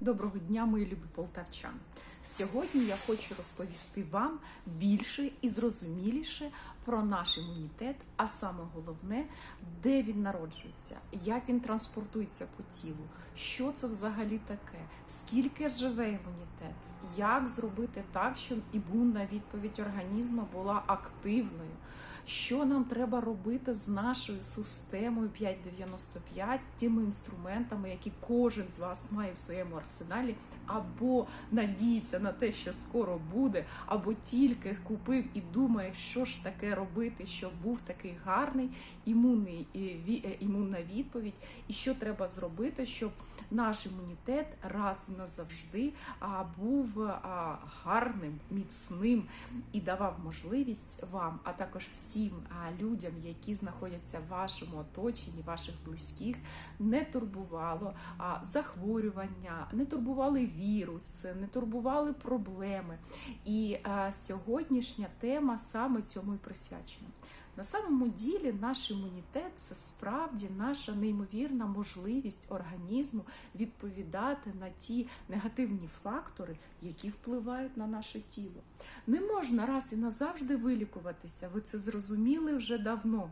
Доброго дня, мої любі полтавчани. Сьогодні я хочу розповісти вам більше і зрозуміліше про наш імунітет, а саме головне, де він народжується, як він транспортується по тілу, що це взагалі таке, скільки живе імунітет, як зробити так, щоб імунна відповідь організму була активною. Що нам треба робити з нашою системою 595, тими інструментами, які кожен з вас має в своєму арсеналі, або надіється на те, що скоро буде, або тільки купив і думає, що ж таке робити, щоб був такий гарний імунний е, імунна відповідь, і що треба зробити, щоб наш імунітет раз і назавжди був гарним, міцним і давав можливість вам, а також всім людям, які знаходяться в вашому оточенні, ваших близьких, не турбувало захворювання, не турбували вірус, не турбували проблеми. І сьогоднішня тема саме цьому і присвячена. На самому ділі наш імунітет це справді наша неймовірна можливість організму відповідати на ті негативні фактори, які впливають на наше тіло. Не можна раз і назавжди вилікуватися. Ви це зрозуміли вже давно.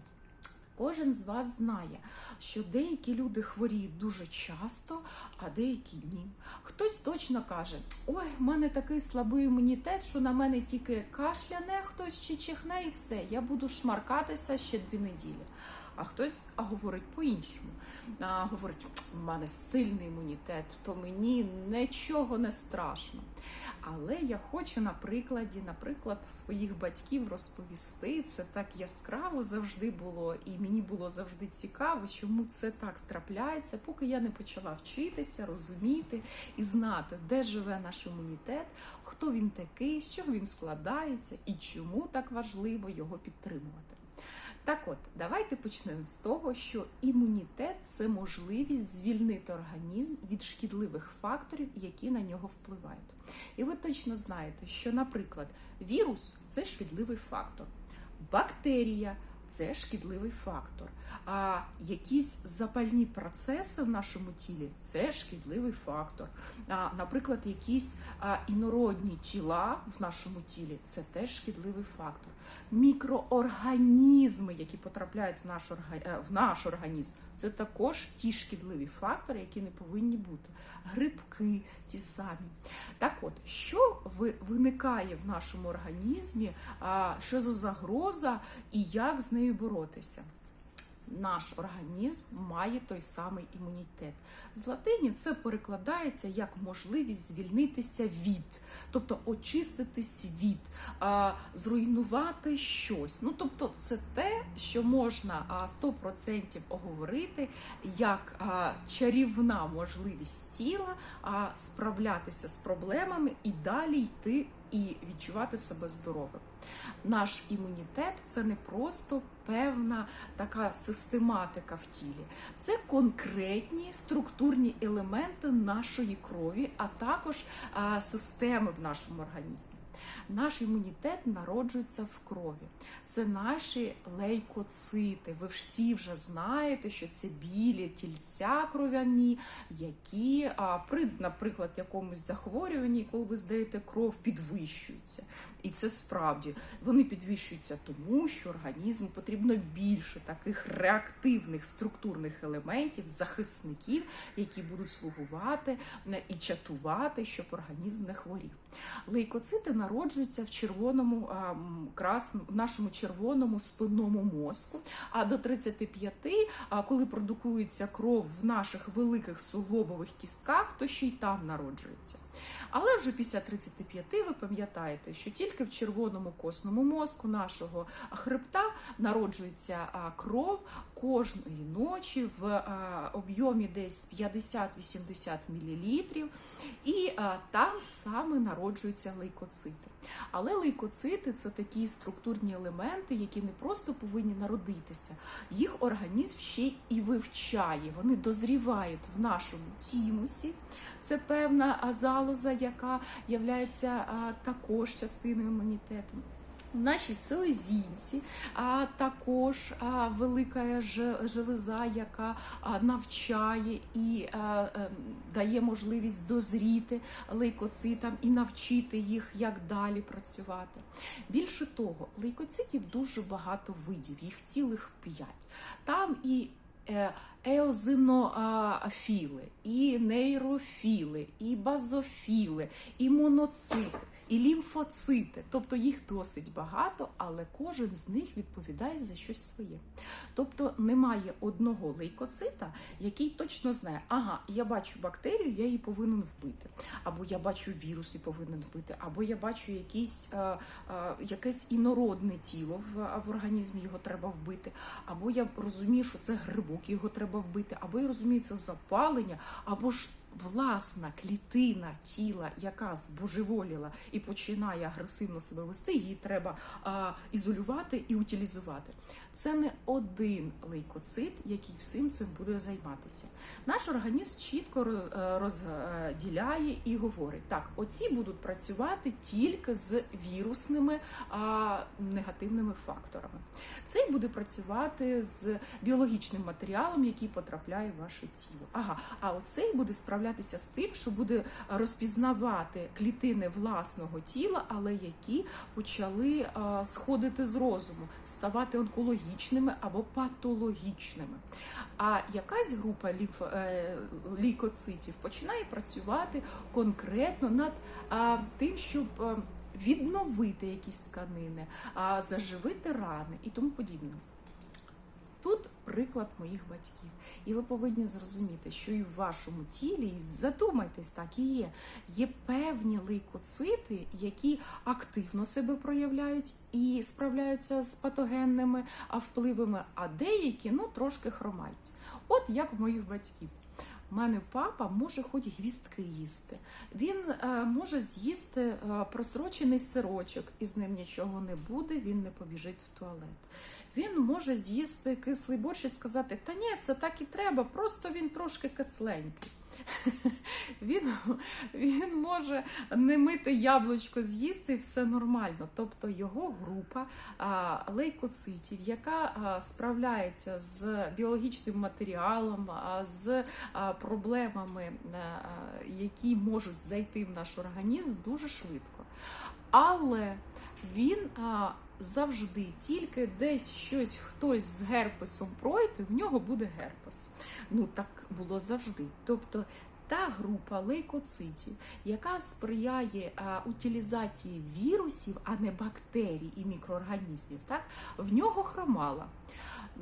Кожен з вас знає, що деякі люди хворіють дуже часто, а деякі ні. Хтось точно каже: ой, в мене такий слабий імунітет, що на мене тільки кашляне хтось чи чихне, і все, я буду шмаркатися ще дві неділі. А хтось говорить по-іншому. А, говорить, у мене сильний імунітет, то мені нічого не страшно. Але я хочу на прикладі, наприклад, своїх батьків розповісти. Це так яскраво завжди було, і мені було завжди цікаво, чому це так трапляється, поки я не почала вчитися, розуміти і знати, де живе наш імунітет, хто він такий, з чого він складається і чому так важливо його підтримувати. Так от, давайте почнемо з того, що імунітет це можливість звільнити організм від шкідливих факторів, які на нього впливають. І ви точно знаєте, що, наприклад, вірус це шкідливий фактор, бактерія це шкідливий фактор. А якісь запальні процеси в нашому тілі це шкідливий фактор. А, наприклад, якісь інородні тіла в нашому тілі це теж шкідливий фактор. Мікроорганізми, які потрапляють в наш, орга... е, в наш організм, це також ті шкідливі фактори, які не повинні бути. Грибки ті самі. Так от, що ви- виникає в нашому організмі, що за загроза і як з нею боротися? Наш організм має той самий імунітет. З латині це перекладається як можливість звільнитися від, тобто очистити світ, зруйнувати щось. Ну тобто, це те, що можна а, 100% оговорити як чарівна можливість тіла справлятися з проблемами і далі йти і відчувати себе здоровим. Наш імунітет це не просто певна така систематика в тілі, це конкретні структурні елементи нашої крові, а також системи в нашому організмі. Наш імунітет народжується в крові. Це наші лейкоцити. Ви всі вже знаєте, що це білі тільця кров'яні, які при, наприклад, якомусь захворюванні, коли ви здаєте кров, підвищуються. І це справді вони підвищуються тому, що організму потрібно більше таких реактивних структурних елементів, захисників, які будуть слугувати е, і чатувати, щоб організм не хворів. Лейкоцити народжуються в червоному крас, нашому червоному спинному мозку. А до 35, а, коли продукується кров в наших великих суглобових кістках, то ще й там народжується. Але вже після 35 ви пам'ятаєте, що тільки в червоному костному мозку нашого хребта народжується кров кожної ночі в об'ємі десь 50-80 мл, і там саме народжуються лейкоцити. Але лейкоцити це такі структурні елементи, які не просто повинні народитися, їх організм ще і вивчає. Вони дозрівають в нашому тімусі. Це певна залоза, яка є також частиною імунітету. В нашій селезінці а також велика железа, яка навчає і ем, дає можливість дозріти лейкоцитам і навчити їх, як далі працювати. Більше того, лейкоцитів дуже багато видів, їх цілих п'ять. Там і е, еозинофіли, і нейрофіли, і базофіли, і моноцити, і лімфоцити. Тобто їх досить багато, але кожен з них відповідає за щось своє. Тобто немає одного лейкоцита, який точно знає, ага, я бачу бактерію, я її повинен вбити. Або я бачу вірус і повинен вбити, або я бачу якийсь, е, е, якесь інородне тіло в, в організмі, його треба вбити, або я розумію, що це грибок, його треба вбити, або я розумію, це запалення, або ж власна клітина тіла, яка збожеволіла і починає агресивно себе вести, її треба а, ізолювати і утилізувати. Це не один лейкоцит, який всім цим буде займатися. Наш організм чітко е, розділяє і говорить: так, оці будуть працювати тільки з вірусними а, негативними факторами. Цей буде працювати з біологічним матеріалом, який потрапляє в ваше тіло. Ага, а оцей буде справлятися з тим, що буде розпізнавати клітини власного тіла, але які почали а, сходити з розуму, ставати онкологічними або патологічними. А якась група лімф, е, починає працювати конкретно над тим, щоб. е, Відновити якісь тканини, заживити рани і тому подібне. Тут приклад моїх батьків, і ви повинні зрозуміти, що і в вашому тілі, і задумайтесь, так і є. Є певні лейкоцити, які активно себе проявляють і справляються з патогенними впливами, а деякі ну трошки хромають. От як в моїх батьків. У мене папа може хоч гвістки їсти. Він е, може з'їсти е, просрочений сирочок, і з ним нічого не буде, він не побіжить в туалет. Він може з'їсти кислий борщ і сказати: Та ні, це так і треба, просто він трошки кисленький. Він, він може не мити яблучко з'їсти, і все нормально. Тобто його група лейкоцитів, яка справляється з біологічним матеріалом, з проблемами, які можуть зайти в наш організм дуже швидко. Але він а, завжди тільки десь щось хтось з герпесом пройде, в нього буде герпес. Ну так було завжди. Тобто та група лейкоцитів, яка сприяє а, утилізації вірусів, а не бактерій і мікроорганізмів, так в нього хромала.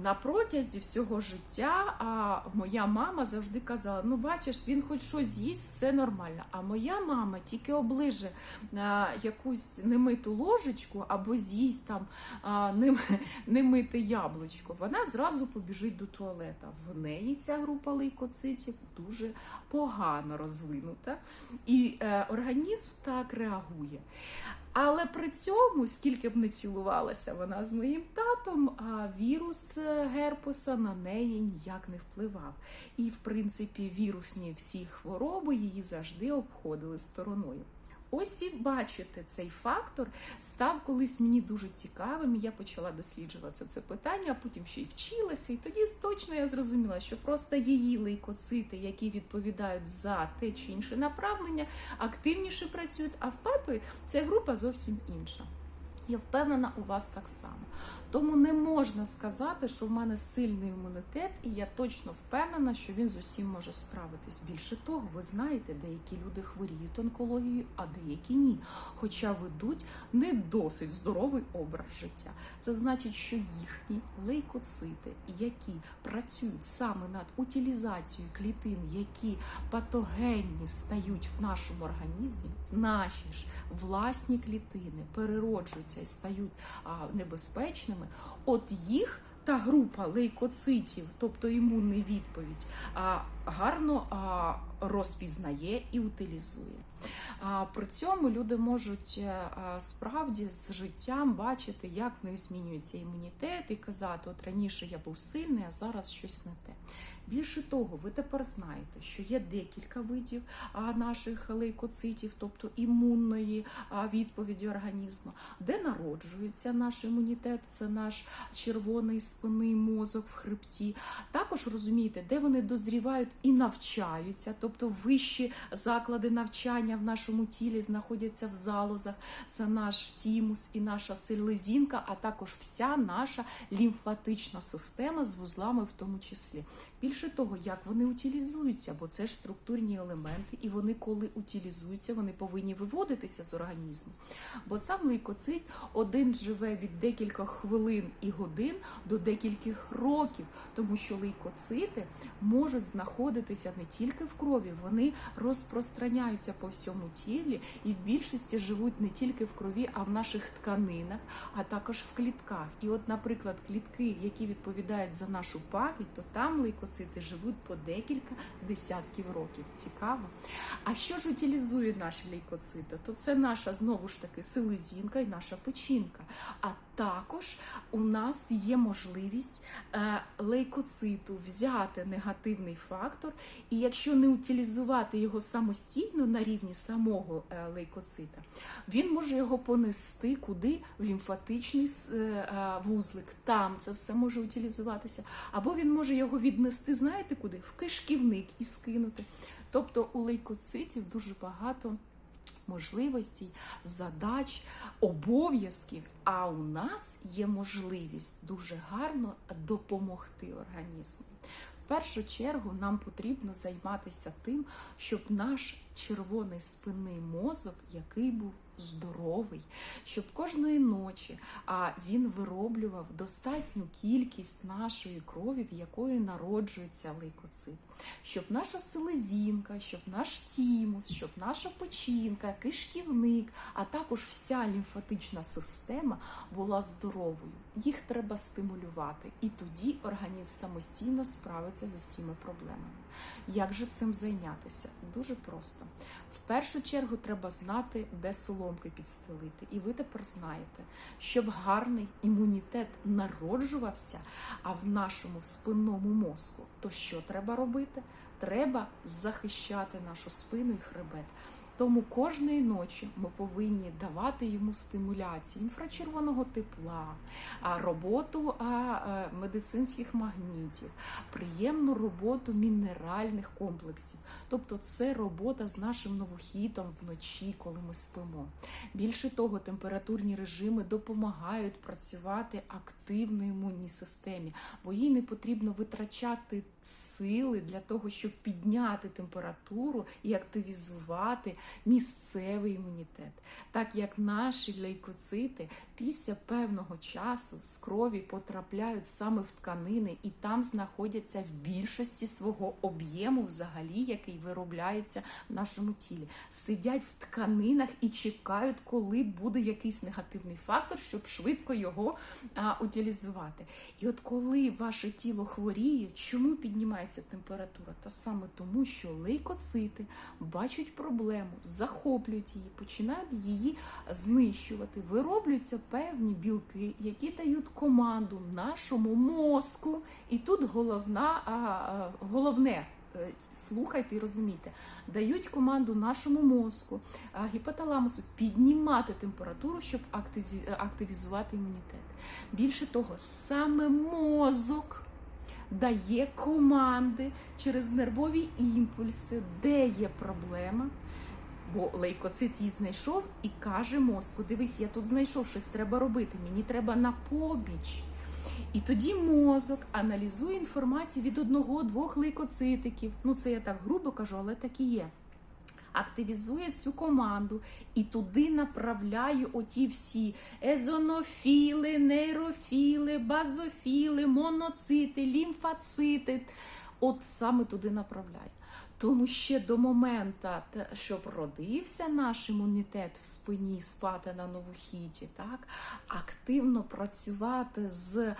На протязі всього життя а, моя мама завжди казала: ну бачиш, він хоч щось з'їсть, все нормально. А моя мама тільки оближе а, якусь немиту ложечку або з'їсть там а, нем- немите яблучко. Вона зразу побіжить до туалета. В неї ця група лейкоцитів дуже погано розвинута, і е, організм так реагує. Але при цьому, скільки б не цілувалася вона з моїм татом, а вірус е, герпеса на неї ніяк не впливав. І, в принципі, вірусні всі хвороби її завжди обходили стороною. Ось і бачите, цей фактор став колись мені дуже цікавим. і Я почала досліджувати це питання, а потім ще й вчилася. І тоді точно я зрозуміла, що просто її лейкоцити, які відповідають за те чи інше направлення, активніше працюють. А в папи ця група зовсім інша. Я впевнена, у вас так само. Тому не можна сказати, що в мене сильний імунітет, і я точно впевнена, що він з усім може справитись. Більше того, ви знаєте, деякі люди хворіють онкологією, а деякі ні. Хоча ведуть не досить здоровий образ життя. Це значить, що їхні лейкоцити, які працюють саме над утилізацією клітин, які патогенні стають в нашому організмі, наші ж власні клітини перероджуються і стають а, небезпечними. От їх та група лейкоцитів, тобто імунний відповідь, гарно розпізнає і утилізує. При цьому люди можуть е, справді з життям бачити, як в них змінюється імунітет, і казати, от раніше я був сильний, а зараз щось не те. Більше того, ви тепер знаєте, що є декілька видів наших лейкоцитів, тобто імунної відповіді організму, де народжується наш імунітет, це наш червоний спинний мозок в хребті. Також розумієте, де вони дозрівають і навчаються, тобто вищі заклади навчання в нашому тілі знаходяться в залозах. Це наш тімус і наша селезінка, а також вся наша лімфатична система з вузлами в тому числі. Більше того, як вони утилізуються, бо це ж структурні елементи, і вони, коли утилізуються, вони повинні виводитися з організму. Бо сам лейкоцит один живе від декількох хвилин і годин до декількох років, тому що лейкоцити можуть знаходитися не тільки в крові, вони розпространяються по всьому тілі і в більшості живуть не тільки в крові, а в наших тканинах, а також в клітках. І, от, наприклад, клітки, які відповідають за нашу пам'ять, то там лейкоцити живуть по декілька десятків років. Цікаво. А що ж утилізує наші лейкоцити? То це наша знову ж таки селезінка і наша печінка. А також у нас є можливість е, лейкоциту взяти негативний фактор, і якщо не утилізувати його самостійно на рівні самого е, лейкоцита, він може його понести куди в лімфатичний е, вузлик. Там це все може утилізуватися. Або він може його віднести, знаєте куди? В кишківник і скинути. Тобто у лейкоцитів дуже багато можливостей, задач, обов'язків. А у нас є можливість дуже гарно допомогти організму. В першу чергу нам потрібно займатися тим, щоб наш червоний спинний мозок, який був здоровий, щоб кожної ночі а він вироблював достатню кількість нашої крові, в якої народжується лейкоцит, щоб наша селезінка, щоб наш тімус, щоб наша печінка, кишківник, а також вся лімфатична система була здоровою. Їх треба стимулювати, і тоді організм самостійно справиться з усіма проблемами. Як же цим зайнятися? Дуже просто. В першу чергу треба знати, де соломки підстелити. І ви тепер знаєте, щоб гарний імунітет народжувався, а в нашому спинному мозку, то що треба робити? Треба захищати нашу спину і хребет. Тому кожної ночі ми повинні давати йому стимуляцію інфрачервоного тепла, роботу е, медицинських магнітів, приємну роботу мінеральних комплексів. Тобто це робота з нашим новохітом вночі, коли ми спимо. Більше того, температурні режими допомагають працювати активно імунній системі, бо їй не потрібно витрачати сили для того, щоб підняти температуру і активізувати місцевий імунітет, так як наші лейкоцити після певного часу з крові потрапляють саме в тканини і там знаходяться в більшості свого об'єму, взагалі, який виробляється в нашому тілі. Сидять в тканинах і чекають, коли буде якийсь негативний фактор, щоб швидко його а, утилізувати. І от коли ваше тіло хворіє, чому піднімається температура? Та саме тому, що лейкоцити бачать проблему, захоплюють її, починають її знищувати. Вироблюються певні білки, які дають команду нашому мозку. І тут головна, головне. е, Слухайте і розумійте, дають команду нашому мозку, гіпоталамусу піднімати температуру, щоб активізувати імунітет. Більше того, саме мозок дає команди через нервові імпульси, де є проблема. Бо лейкоцит її знайшов і каже мозку: дивись, я тут знайшов щось треба робити, мені треба на побіч. І тоді мозок аналізує інформацію від одного-двох лейкоцитиків. Ну, це я так грубо кажу, але так і є. Активізує цю команду і туди направляє оті всі езонофіли, нейрофіли, базофіли, моноцити, лімфоцити. От саме туди направляє. Тому ще до моменту, щоб родився наш імунітет в спині спати на новохіті, так активно працювати з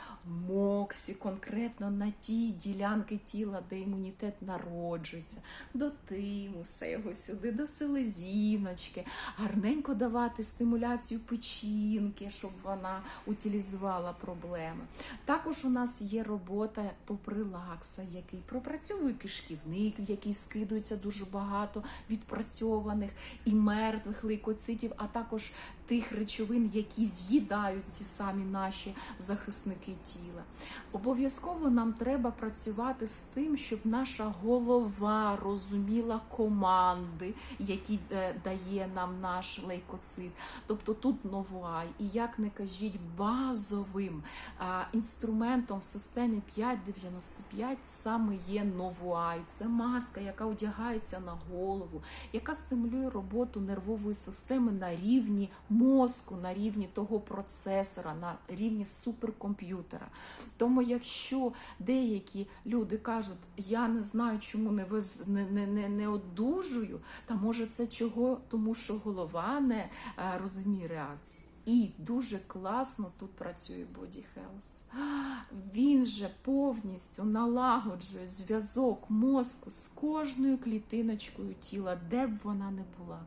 моксі, конкретно на ті ділянки тіла, де імунітет народжується, до тимуса його сюди, до селезіночки, гарненько давати стимуляцію печінки, щоб вона утилізувала проблеми. Також у нас є робота по прилакса, який пропрацьовує кишківник, в який скидується дуже багато відпрацьованих і мертвих лейкоцитів, а також тих речовин, які з'їдають ці самі наші захисники тіла. Обов'язково нам треба працювати з тим, щоб наша голова розуміла команди, які е, дає нам наш лейкоцит. Тобто тут новуай, і як не кажіть, базовим інструментом в системі 595 саме є новуай. Це маска, яка одягається на голову, яка стимулює роботу нервової системи на рівні мозку, на рівні того процесора, на рівні суперкомп'ютера. Тому, якщо деякі люди кажуть, я не знаю, чому не виз... не, не, не, не одужую, та може це чого, тому що голова не е, розуміє реакції. І дуже класно тут працює Body Health. Він же повністю налагоджує зв'язок мозку з кожною клітиночкою тіла, де б вона не була.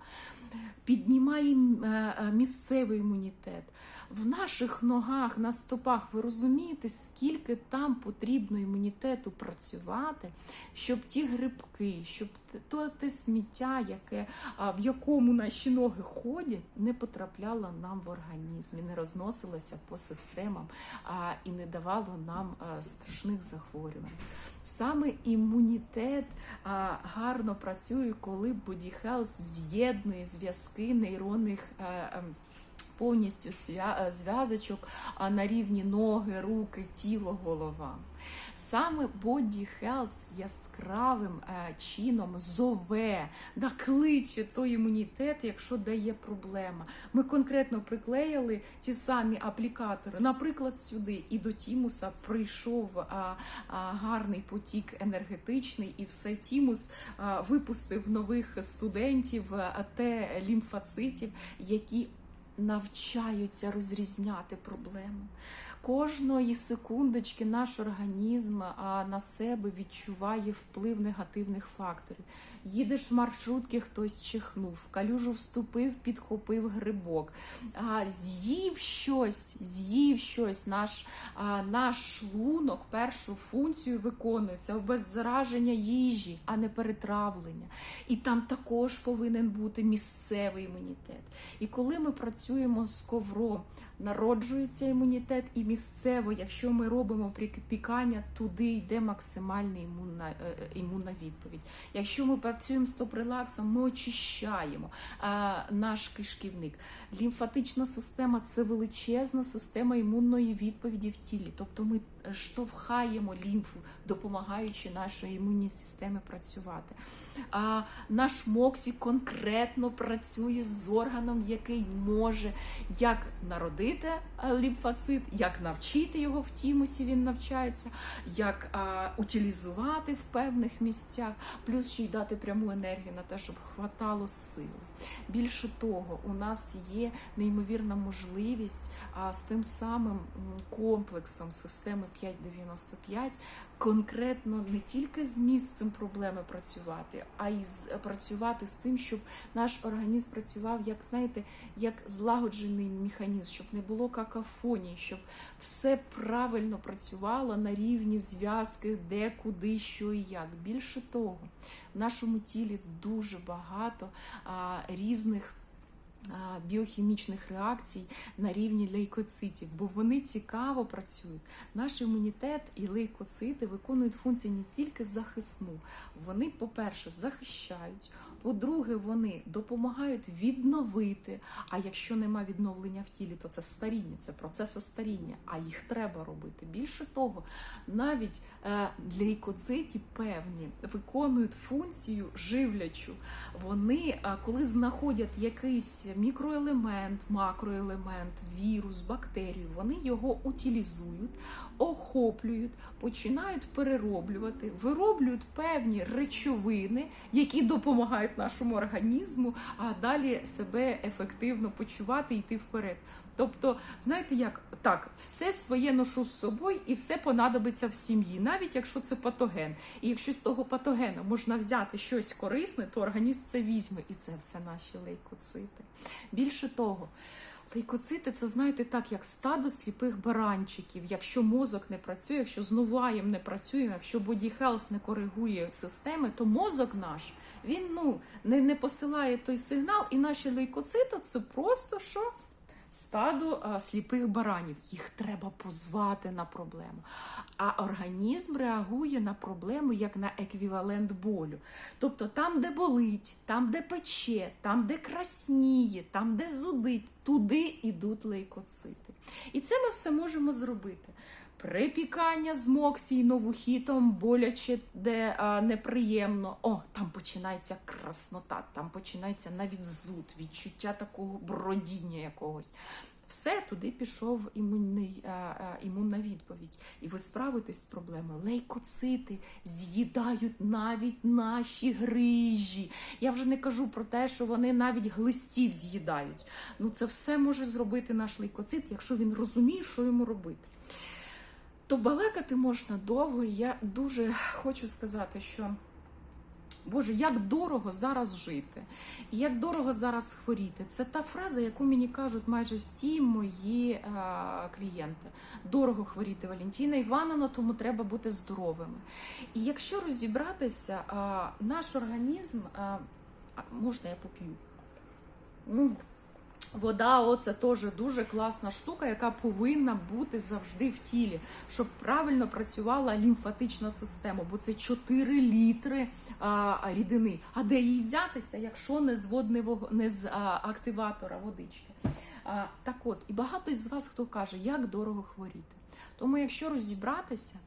Піднімає е, е, місцевий імунітет. В наших ногах, на стопах, ви розумієте, скільки там потрібно імунітету працювати, щоб ті грибки, щоб то те сміття, яке, в якому наші ноги ходять, не потрапляло нам в організм і не розносилося по системам і не давало нам страшних захворювань. Саме імунітет гарно працює, коли Body Health з'єднує зв'язки нейронних. ем, повністю зв'язочок на рівні ноги, руки, тіло, голова. Саме Body Health яскравим е, чином зове, накличе той імунітет, якщо дає проблема. Ми конкретно приклеїли ті самі аплікатори, наприклад, сюди, і до Тімуса прийшов а, а, гарний потік енергетичний, і все Тімус випустив нових студентів а, Т лімфоцитів, які навчаються розрізняти проблему. Кожної секундочки наш організм на себе відчуває вплив негативних факторів. Їдеш в маршрутки, хтось чихнув, калюжу вступив, підхопив грибок, з'їв щось, з'їв щось. Наш, наш шлунок першу функцію виконує це обеззараження їжі, а не перетравлення. І там також повинен бути місцевий імунітет. І коли ми працюємо з ковром, народжується імунітет, і місцево, якщо ми робимо припікання, туди йде максимальна імунна, е, е, імунна відповідь. Якщо ми працюємо з топрелаксом, ми очищаємо а, наш кишківник. Лімфатична система це величезна система імунної відповіді в тілі. Тобто ми штовхаємо лімфу, допомагаючи нашій імунній системі працювати. А наш Моксі конкретно працює з органом, який може як народити лімфоцит, як навчити його в тімусі, він навчається, як а, утилізувати в певних місцях, плюс ще й дати пряму енергію на те, щоб хватало сил. Більше того, у нас є неймовірна можливість з тим самим комплексом системи 595 конкретно не тільки з місцем проблеми працювати, а й працювати з тим, щоб наш організм працював як знаєте, як злагоджений механізм, щоб не було какафонії, щоб все правильно працювало на рівні зв'язки, де, куди, що і як. Більше того, в нашому тілі дуже багато а, різних. А, Біохімічних реакцій на рівні лейкоцитів, бо вони цікаво працюють. Наш імунітет і лейкоцити виконують функції не тільки захисну, вони, по-перше, захищають, По-друге, вони допомагають відновити. А якщо нема відновлення в тілі, то це старіння, це процеси старіння, а їх треба робити. Більше того, навіть е, лейкоцити певні виконують функцію живлячу. Вони, е, коли знаходять якийсь мікроелемент, макроелемент, вірус, бактерію, вони його утилізують, охоплюють, починають перероблювати, вироблюють певні речовини, які допомагають нашому організму, а далі себе ефективно почувати і йти вперед. Тобто, знаєте, як так, все своє ношу з собою і все понадобиться в сім'ї, навіть якщо це патоген. І якщо з того патогена можна взяти щось корисне, то організм це візьме, і це все наші лейкоцити. Більше того. Лейкоцити це знаєте так, як стадо сліпих баранчиків. Якщо мозок не працює, якщо з нуваєм не працює, якщо Body Health не коригує системи, то мозок наш він ну не, не посилає той сигнал, і наші лейкоцити це просто що? Стадо а, сліпих баранів. Їх треба позвати на проблему. А організм реагує на проблему як на еквівалент болю. Тобто там, де болить, там, де пече, там, де красніє, там, де зудить, туди йдуть лейкоцити. І це ми все можемо зробити. Припікання з моксі новухітом, боляче, де а, неприємно. О, там починається краснота, там починається навіть зуд, відчуття такого бродіння якогось. Все туди пішов імунний, а, а, імунна відповідь. І ви справитесь з проблемою. Лейкоцити з'їдають навіть наші грижі. Я вже не кажу про те, що вони навіть глистів з'їдають. Ну це все може зробити наш лейкоцит, якщо він розуміє, що йому робити. То балакати можна довго, я дуже хочу сказати, що Боже, як дорого зараз жити, як дорого зараз хворіти. Це та фраза, яку мені кажуть майже всі мої е, клієнти. Дорого хворіти Валентина Івановна, тому треба бути здоровими. І якщо розібратися, е, наш організм, е, можна я поп'ю? Вода, оце теж дуже класна штука, яка повинна бути завжди в тілі, щоб правильно працювала лімфатична система, бо це 4 літри а, рідини. А де її взятися, якщо не з водневого, не з а, активатора водички? А, так от, і багато з вас хто каже, як дорого хворіти. Тому, якщо розібратися,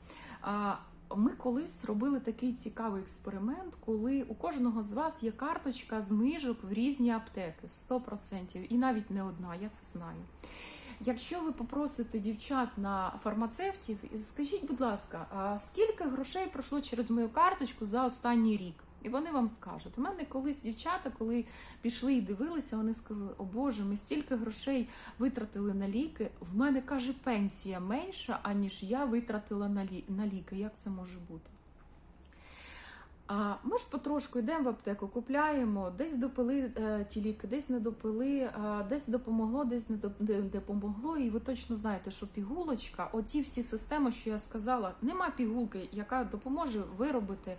а, ми колись робили такий цікавий експеримент, коли у кожного з вас є карточка знижок в різні аптеки 100%, і навіть не одна, я це знаю. Якщо ви попросите дівчат на фармацевтів, скажіть, будь ласка, а скільки грошей пройшло через мою карточку за останній рік? І вони вам скажуть. У мене колись дівчата, коли пішли і дивилися, вони сказали: О Боже, ми стільки грошей витратили на ліки. В мене каже пенсія менша, аніж я витратила на лі- на ліки. Як це може бути? Ми ж потрошку йдемо в аптеку, купляємо, десь допили е, ті ліки, десь не допили, десь допомогло, десь не допомогло. І ви точно знаєте, що пігулочка, оті всі системи, що я сказала, нема пігулки, яка допоможе виробити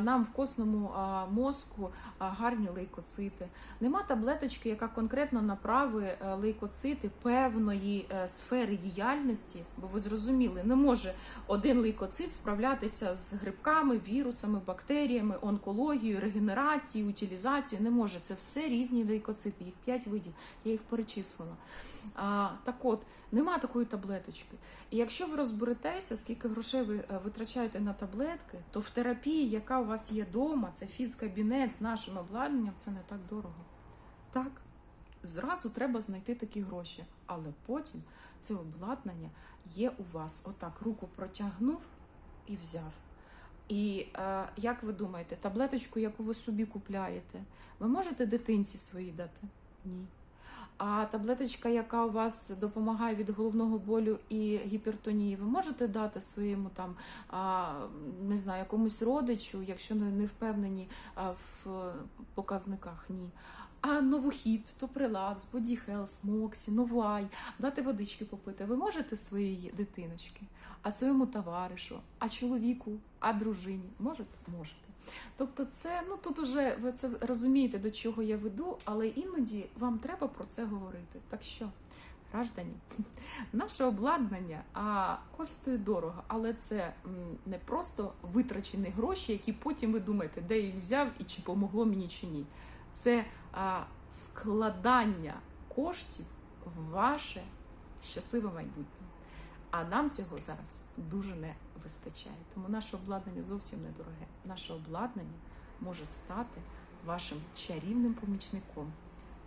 нам в костному е, мозку гарні лейкоцити. Нема таблеточки, яка конкретно направить е, лейкоцити певної е, сфери діяльності, бо ви зрозуміли, не може один лейкоцит справлятися з грибками, вірусами, бактеріями, онкологією, регенерацією, утилізацією. Не може. Це все різні лейкоцити, їх 5 видів, я їх перечислила. А, так от, нема такої таблеточки. І якщо ви розберетеся, скільки грошей ви е, витрачаєте на таблетки, то в терапії, яка у вас є вдома, це фізкабінет з нашим обладнанням, це не так дорого. Так, зразу треба знайти такі гроші, але потім це обладнання є у вас. Отак руку протягнув і взяв. І е, як ви думаєте, таблеточку, яку ви собі купляєте, ви можете дитинці своїй дати? Ні. А таблеточка, яка у вас допомагає від головного болю і гіпертонії, ви можете дати своєму там не знаю, якомусь родичу, якщо не не впевнені в показниках? Ні. А новохід, то прилакс, бодіхелс, моксі, новай, дати водички попити. Ви можете своїй дитиночки, а своєму товаришу, а чоловіку, а дружині можете? Можете. Тобто, це ну тут уже ви це розумієте, до чого я веду, але іноді вам треба про це говорити. Так що граждані, наше обладнання а, коштує дорого, але це не просто витрачені гроші, які потім ви думаєте, де їх взяв і чи помогло мені чи ні. Це а, вкладання коштів в ваше щасливе майбутнє. А нам цього зараз дуже не вистачає. Тому наше обладнання зовсім недороге. Наше обладнання може стати вашим чарівним помічником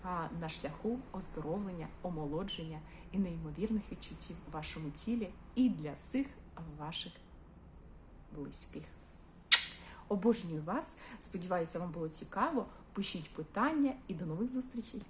а, на шляху оздоровлення, омолодження і неймовірних відчуттів в вашому тілі і для всіх ваших близьких. Обожнюю вас. Сподіваюся, вам було цікаво. Пишіть питання і до нових зустрічей.